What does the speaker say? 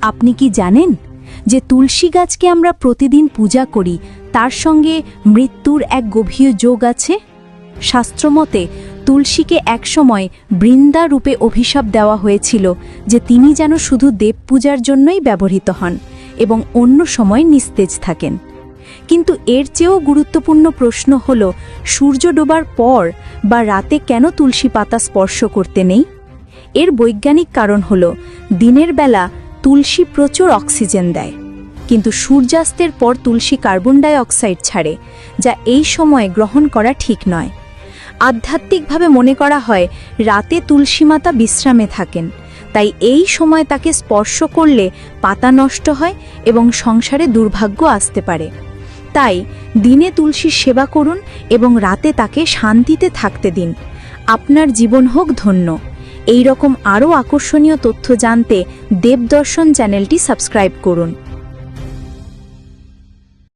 আপনি কি জানেন যে তুলসী গাছকে আমরা প্রতিদিন পূজা করি, তার সঙ্গে মৃত্যুর এক গভীর যোগ আছে? শাস্ত্রমতে তুলসীকে একসময় বৃন্দা রূপে অভিশাপ দেওয়া হয়েছিল যে তিনি যেন শুধু দেব পূজার জন্যই ব্যবহৃত হন এবং অন্য সময় নিস্তেজ থাকেন। কিন্তু এর চেয়েও গুরুত্বপূর্ণ প্রশ্ন হল, সূর্য ডোবার পর বা রাতে কেন তুলসী পাতা স্পর্শ করতে নেই? এর বৈজ্ঞানিক কারণ হল, দিনের বেলা তুলসী প্রচুর অক্সিজেন দেয়। কিন্তু সূর্যাস্তের পর তুলসী কার্বন ডাই অক্সাইড ছাড়ে, যা এই সময়ে গ্রহণ করা ঠিক নয়। আধ্যাত্মিকভাবে মনে করা হয়, রাতে তুলসী মাতা বিশ্রামে থাকেন। তাই এই সময় তাকে স্পর্শ করলে পাতা নষ্ট হয় এবং সংসারে দুর্ভাগ্য আসতে পারে। তাই দিনে তুলসীর সেবা করুন এবং রাতে তাকে শান্তিতে থাকতে দিন। আপনার জীবন হোক ধন্য। এই রকম আরও আকর্ষণীয় তথ্য জানতে দেবদর্শন চ্যানেলটি সাবস্ক্রাইব করুন।